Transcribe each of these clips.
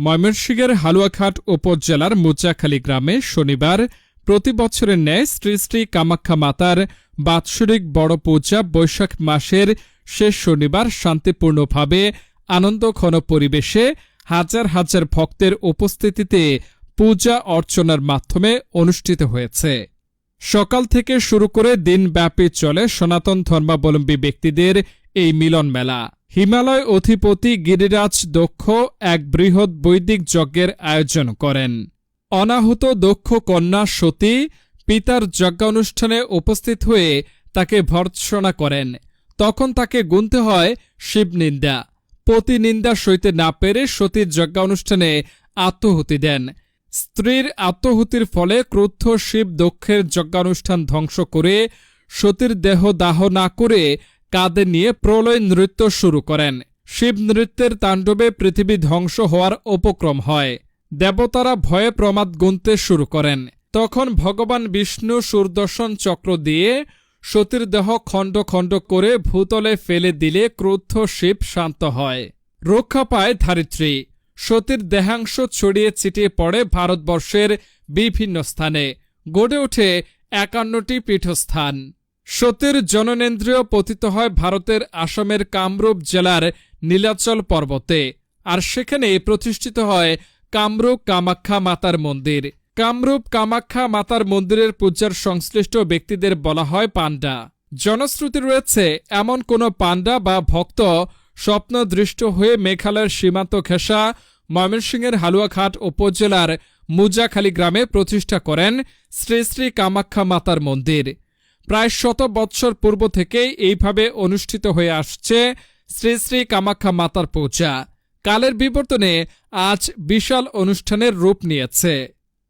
ময়মনসিংহের হালুয়াঘাট উপজেলার মুচাখালী গ্রামে শনিবার প্রতি বছরের ন্যায় শ্রী শ্রী কামাখ্যা মাতার বাৎসরিক বড় পূজা বৈশাখ মাসের শেষ শনিবার শান্তিপূর্ণভাবে আনন্দঘন পরিবেশে হাজার হাজার ভক্তের উপস্থিতিতে পূজা অর্চনার মাধ্যমে অনুষ্ঠিত হয়েছে। সকাল থেকে শুরু করে দিনব্যাপী চলে সনাতন ধর্মাবলম্বী ব্যক্তিদের এই মিলন মেলা হিমালয় অধিপতি গিরিরাজ দক্ষ এক বৃহৎ বৈদিক যজ্ঞের আয়োজন করেন। অনাহুত দক্ষ কন্যা সতী পিতার যজ্ঞানুষ্ঠানে উপস্থিত হয়ে তাকে ভর্ৎসনা করেন। তখন তাকে গুনতে হয় শিবনিন্দা প্রতিনিন্দা সইতে না পেরে সতীর যজ্ঞানুষ্ঠানে আত্মহুতি দেন। স্ত্রীর আত্মহুতির ফলে ক্রুদ্ধ শিব দক্ষের যজ্ঞানুষ্ঠান ধ্বংস করে সতীর দেহ দাহ না করে কাঁধে নিয়ে প্রলয় নৃত্য শুরু করেন। শিব নৃত্যের তাণ্ডবে পৃথিবী ধ্বংস হওয়ার উপক্রম হয়। দেবতারা ভয়ে প্রমাদ গুনতে শুরু করেন। তখন ভগবান বিষ্ণু সুরদর্শন চক্র দিয়ে সতীর দেহ খণ্ড খণ্ড করে ভূতলে ফেলে দিলে ক্রুদ্ধ শিব শান্ত হয়। রক্ষা পায় ধারিত্রী। সতীর দেহাংশ ছড়িয়ে ছিটিয়ে পড়ে ভারতবর্ষের বিভিন্ন স্থানে। গড়ে ওঠে একান্নটি পীঠস্থান। সতীর জননেন্দ্রিয় পতিত হয় ভারতের আসামের কামরূপ জেলার নীলাচল পর্বতে, আর সেখানে প্রতিষ্ঠিত হয় কামরূপ কামাখ্যা মাতার মন্দির। কামরূপ কামাখ্যা মাতার মন্দিরের পূজার সংশ্লিষ্ট ব্যক্তিদের বলা হয় পাণ্ডা। জনশ্রুতি রয়েছে, এমন কোনো পাণ্ডা বা ভক্ত স্বপ্নদৃষ্ট হয়ে মেঘালয়ের সীমান্ত ঘেঁষা, ময়মনসিংহের হালুয়াঘাট উপজেলার মুজাখালী গ্রামে প্রতিষ্ঠা করেন শ্রী শ্রী কামাখ্যা মাতার মন্দির। প্রায় শত বৎসর পূর্ব থেকেই এইভাবে অনুষ্ঠিত হয়ে আসছে শ্রী শ্রী কামাখ্যা মাতার পূজা। কালের বিবর্তনে আজ বিশাল অনুষ্ঠানের রূপ নিয়েছে।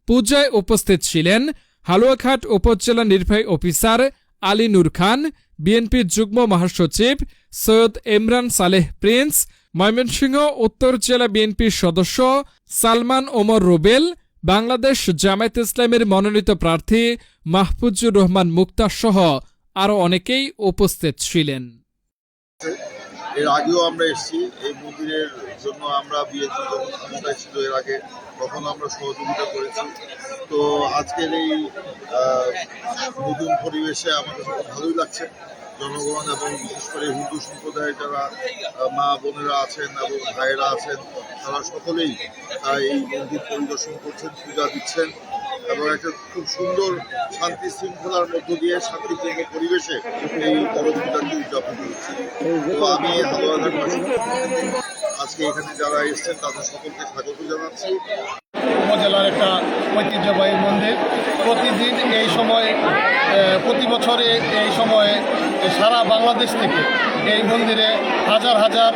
পূজায় উপস্থিত ছিলেন হালুয়াঘাট উপজেলা নির্বাহী অফিসার আলী নূর খান বিএনপির যুগ্ম মহাসচিব সৈয়দ ইমরান সালেহ প্রিন্স, ময়মনসিংহ উত্তর জেলা বিএনপির সদস্য সালমান ওমর রুবেল বাংলাদেশ জামায়াত ইসলামের মনোনীত প্রার্থী মাহফুজুর রহমান মুক্তার সহ আরও অনেকেই উপস্থিত ছিলেন। এর আগেও আমরা এসেছি, এই মন্দিরের জন্য আমরা ছিল, এর আগে তখন আমরা সহযোগিতা করেছি। তো আজকের এই নতুন পরিবেশে আমাদের ভালোই লাগছে। জনগণ এবং বিশেষ করে হিন্দু সম্প্রদায়ের যারা মা বোনেরা আছেন এবং ভাইয়েরা আছেন, তারা সকলেই এই মন্দির পরিদর্শন করছেন, পূজা দিচ্ছেন এবং একটা খুব সুন্দর শান্তি শৃঙ্খলার মধ্য দিয়ে শান্তিপূর্ণ পরিবেশে এই পূজাটি উদযাপন করছি। তো আমি আজকে এখানে যারা এসেছেন, তাদের সকলকে স্বাগত জানাচ্ছি। উপজেলার একটা ঐতিহ্যবাহী মন্দির। প্রতিদিন এই সময় প্রতি বছরে এই সময়ে সারা বাংলাদেশ থেকে। এই মন্দিরে হাজার হাজার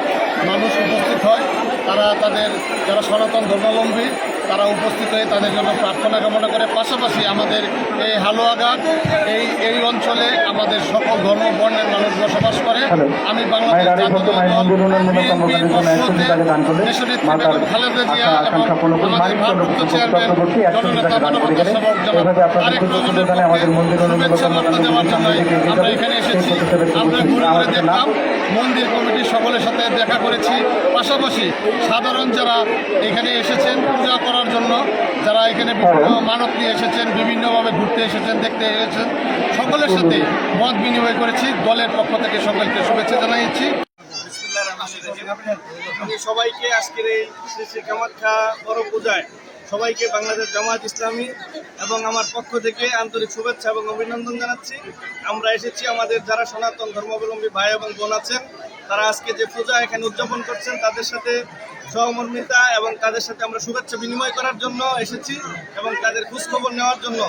মানুষ উপস্থিত হয়। তারা তাদের, যারা সনাতন ধর্মাবলম্বী তারা উপস্থিত হয়ে তাদের জন্য প্রার্থনা কামনা করে। পাশাপাশি আমাদের এই হালুয়াঘাট এই এই অঞ্চলে আমাদের সকল ধর্ম বর্ণের মানুষ বসবাস করে। আমি বাংলাদেশ খালেদা জিয়া এবং আমাদের ভারপ্রাপ্ত চেয়ারম্যান জননেতা করে মানবতা সেবক আমরা এখানে এসেছি। আমরা ঘুরে ঘুরে দেখলাম মন্দির কমিটির সকলের সাথে দেখা করেছি। পাশাপাশি সাধারণ যারা এখানে এসেছেন পূজা করার জন্য যারা এখানে বিভিন্ন মানত নিয়ে এসেছেন, বিভিন্নভাবে ঘুরতে এসেছেন, দেখতে এসেছেন, সকলের সাথে মত বিনিময় করেছি। দলের পক্ষ থেকে সকলকে শুভেচ্ছা জানাইছি। সবাইকে আজকের এই শ্রী শ্রী কামাখ্যা বড় পূজায় সবাইকে বাংলাদেশ জামায়াত ইসলামী এবং আমার পক্ষ থেকে আন্তরিক শুভেচ্ছা এবং অভিনন্দন জানাচ্ছি। আমরা এসেছি আমাদের যারা সনাতন ধর্মাবলম্বী ভাই এবং বোন আছেন তারা আজকে যে পূজা এখানে উদযাপন করছেন, তাদের সাথে সহমর্মিতা এবং তাদের সাথে আমরা শুভেচ্ছা বিনিময় করার জন্য এসেছি এবং তাদের খোঁজখবর নেওয়ার জন্য।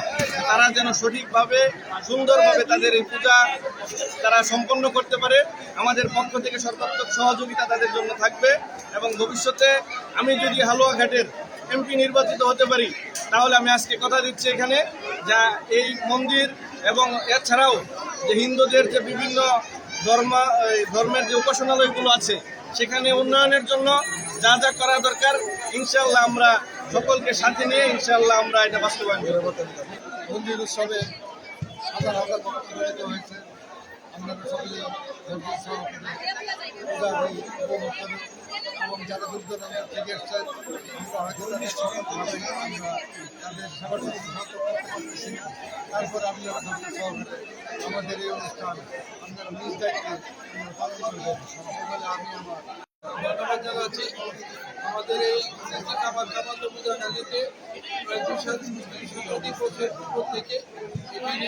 তারা যেন সঠিকভাবে, সুন্দরভাবে তাদের এই পূজা তারা সম্পন্ন করতে পারে। আমাদের পক্ষ থেকে সর্বাত্মক সহযোগিতা তাদের জন্য থাকবে এবং ভবিষ্যতে আমি যদি হালুয়াঘাটের এমপি নির্বাচিত হতে পারি, তাহলে আমি আজকে কথা দিচ্ছি এখানে, যা এই মন্দির এবং এছাড়াও যে হিন্দুদের যে বিভিন্ন ধর্ম ধর্মের যে উপাসনালয়গুলো আছে, সেখানে উন্নয়নের জন্য যা যা করা দরকার ইনশাল্লাহ আমরা সকলকে সাথে নিয়ে ইনশাল্লাহ আমরা এটা বাস্তবায়ন করব। মন্দির উৎসবে হাজার হাজার হয়েছে। এবং যারা দূর দূরান্ত থেকে এসছেন তাদের করতে তারপর আপনারা আমাদের এই অনুষ্ঠান আপনারা নিজ দায়িত্বে আমি আমার ধন্যবাদ জানাচ্ছি আমাদের এই খাবার খাবার পূজা কালীতে প্রায় দুশো থেকে এখানে